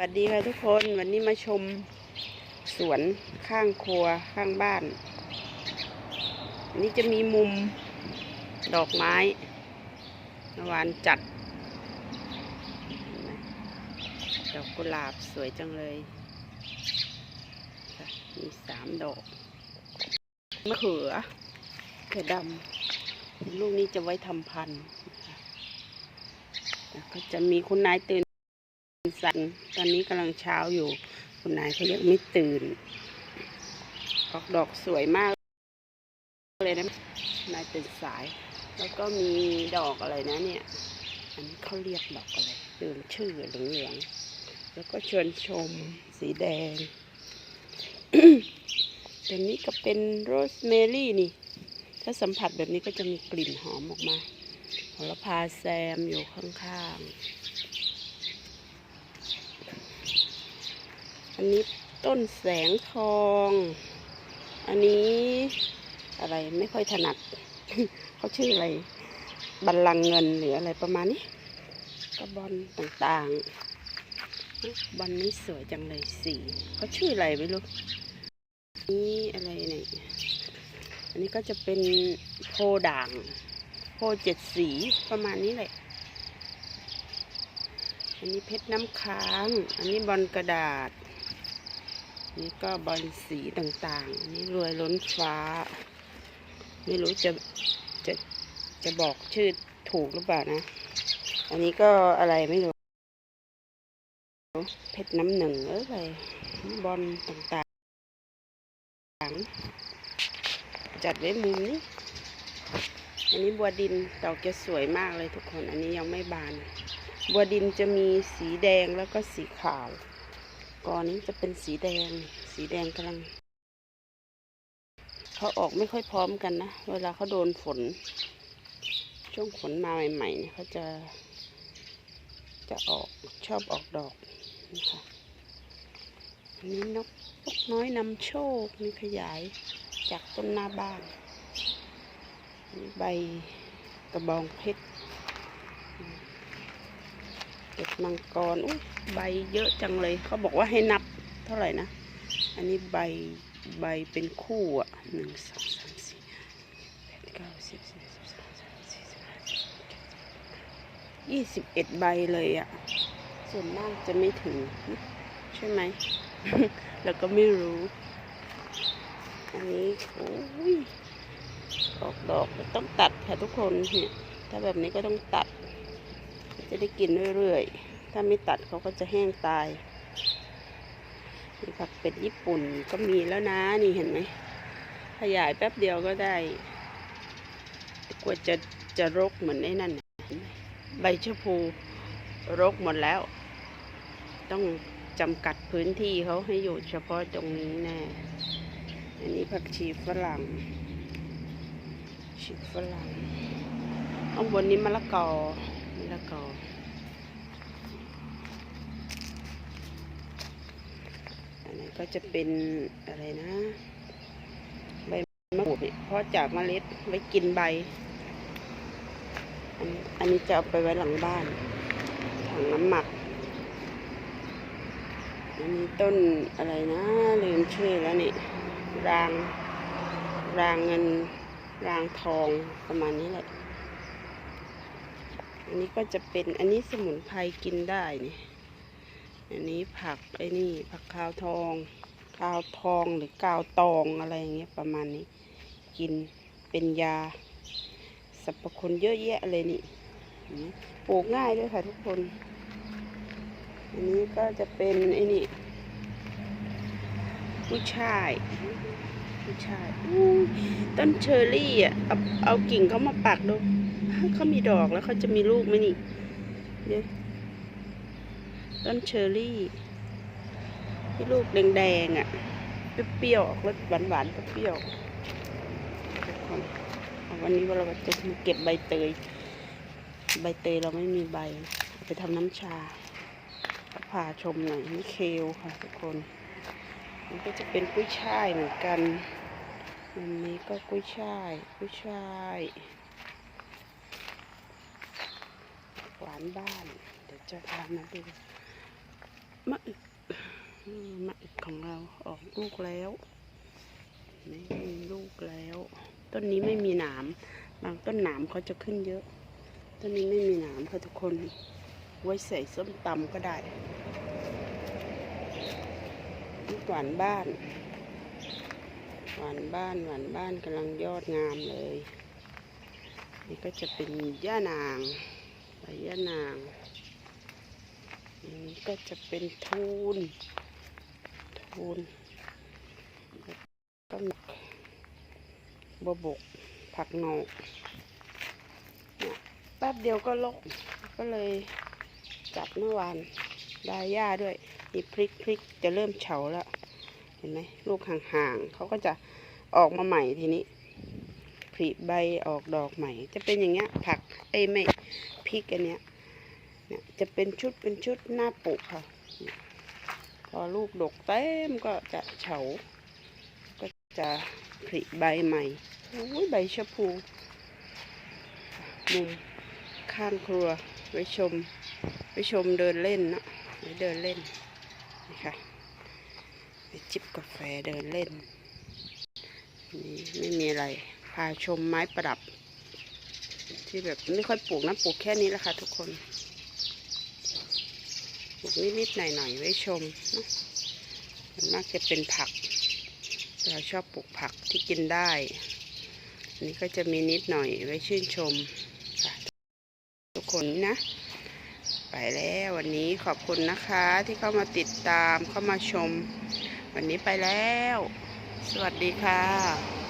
วัสดีค่ะทุกคนวันนี้มาชมสวนข้างครัวข้างบ้านอันนี้จะมีมุมดอกไม้หวานจัด ดอกกุหลาบสวยจังเลย มีสามดอกมะเขือเขือดำลูกนี้จะไว้ทำพันธุ์แล้วก็จะมีคุณนายตื่น สันตอนนี้กำลังเช้าอยู่ คุณนายเขายังไม่ตื่น ออกดอกสวยมาก เลยนะนายตื่นสาย แล้วก็มีดอกอะไรนะเนี่ย อันนี้เขาเรียกดอกอะไรลืมชื่อเหลืองๆแล้วก็ชวนชมสีแดงตัวนี้ก็เป็นโรสเมรี่นี่ ถ้าสัมผัสแบบนี้ก็จะมีกลิ่นหอมออกมาโหระพาแซมอยู่ข้างๆ อันนี้ต้นแสงทอง อันนี้อะไรไม่ค่อยถนัด เขาชื่ออะไร บัลลังเงินหรืออะไรประมาณนี้ก็บอลต่างๆบอลนี้สวยจังเลยสีเขาชื่ออะไรไม่รู้นี่อะไรเนี่ยอันนี้ก็จะเป็นโพด่าง โพเจ็ดสีประมาณนี้แหละ อันนี้เพชรน้ำค้าง อันนี้บอลกระดาษ นี่ก็บอลสีต่างๆนนี้รวยล้นฟ้า ไม่รู้จะจะจะบอกชื่อถูกหรือเปล่านะ อันนี้ก็อะไรไม่รู้ เพชรน้ำหนึ่งเอออะไรบอลต่างๆ จัดไว้มุมนี้ อันนี้บัวดินดอกจะสวยมากเลยทุกคน อันนี้ยังไม่บาน บัวดินจะมีสีแดงแล้วก็สีขาว กอนนี้จะเป็นสีแดง สีแดงกำลังเขาออกไม่ค่อยพร้อมกันนะ เวลาเขาโดนฝน ช่วงฝนมาใหม่ๆเนี่ยเขาจะ จะออกชอบออกดอกนะคะอันนี้นกนกน้อยนำโชคมีขยายจากต้นหน้าบ้านนี่ใบกระบองเพชร เก็บมังกรอุ้ยใบเยอะจังเลย เขาบอกว่าให้นับเท่าไหร่นะ อันนี้ใบใบเป็นคู่อะหนึ่งสองสามสี่แปดเก้าสิบสิบสิบสองสามสิบสี่สิบห้ายี่สิบเอ็ดใบเลยอะ ส่วนมากจะไม่ถึง ใช่ไหม แล้วก็ไม่รู้ อันนี้โอ้ยออกดอกต้องตัดค่ะทุกคนเนี่ยถ้าแบบนี้ก็ต้องตัด จะได้กินเรื่อยๆ ถ้าไม่ตัดเขาก็จะแห้งตายนี่ผักเป็ดญี่ปุ่นก็มีแล้วนะนี่เห็นไหมขยายแป๊บเดียวก็ได้กว่าจะจะรกเหมือนไอ้นั่นน่นใบชะพูรกหมดแล้ว ต้องจำกัดพื้นที่เขาให้อยู่เฉพาะตรงนี้แน่ อันนี้ผักชีฝรั่งชีฝรั่งข้างบนนี้มะละกอ มะละกออันนี้ก็จะเป็นอะไรนะใบมะกรูดเนี่ยเพราะจากเมล็ดไว้กินใบอันอันนี้จะเอาไปไว้หลังบ้านถังน้ำหมัก อันนี้ต้นอะไรนะลืมชื่อแล้วนี่รางรางเงินรางทองประมาณนี้แหละ อันนี้ก็จะเป็นอันนี้สมุนไพรกินได้นี่อันนี้ผักไอ้นี่ผักขาวทองขาวทองหรือกาวตองอะไรอย่างเงี้ยประมาณนี้ กินเป็นยาสรรพคุณเยอะแยะเลยนี่ปลูกง่ายด้วยค่ะทุกคน อันนี้ก็จะเป็นไอ้นี่ผู้ชายผู้ชายต้นเชอร์รี่อะเอาเอากิ่งเขามาปักดู เขามีดอกแล้วเขาจะมีลูกไหมนี่เดี๋ยวต้นเชอร์รี่ที่ลูกแดงๆอะเปรี้ยวๆออกรสหวานๆเปรี้ยววันนี้เราจะมาเก็บใบเตย ใบเตยเราไม่มีใบ ไปทำน้ำชาก็พาชมหน่อยนี่เคลค่ะทุกคน มันก็จะเป็นกุ้ยช่ายเหมือนกันอันนี้ก็กุ้ยช่าย กุ้ยช่าย หวานบ้าน เดี๋ยวจะทำมาดูมะอึกมะอึกของเราออกลูกแล้วนี่มีลูกแล้ว ต้นนี้ไม่มีหนามบางต้นหนามเขาจะขึ้นเยอะ ต้นนี้ไม่มีหนามค่ะทุกคนไว้ใส่ส้มตำก็ได้นี่หวานบ้าน หวานบ้านหวานบ้านกำลังยอดงามเลย นี่ก็จะเป็นย่านาง ใบย่านางอันนี้ก็จะเป็นทูนทูนก็มีบวบก ผักหนอกเนี่ยแป๊บเดียวก็ลก ก็เลยจัดเมื่อวานได้หญ้าด้วยมีพริกพริกจะเริ่มเฉาแล้ว เห็นไหมลูกห่างๆเขาก็จะออกมาใหม่ทีนี้ผลิใบออกดอกใหม่ จะเป็นอย่างเงี้ยผักเอ้ไม่ พริกอันเนี้ยเนี่ยจะเป็นชุดเป็นชุดหน้าปลูกค่ะ พอลูกดกเต็มก็จะเฉา ก็จะผลิใบใหม่โอ้ยใบชะพูมุมข้างครัวไว้ชมไว้ชมเดินเล่นเนอะไว้เดินเล่นนี่ค่ะไปจิบกาแฟเดินเล่นนี่ไม่มีอะไร พาชมไม้ประดับ ที่แบบไม่ค่อยปลูกนะปลูกแค่นี้แหละค่ะทุกคน ปลูกนิดๆหน่อยๆไว้ชมนะส่วนมากจะเป็นผัก เราชอบปลูกผักที่กินได้อันนี้ก็จะมีนิดหน่อยไว้ชื่นชมค่ะทุกคนนะ ไปแล้ววันนี้ขอบคุณนะคะที่เข้ามาติดตามเข้ามาชม วันนี้ไปแล้ว สวัสดีค่ะ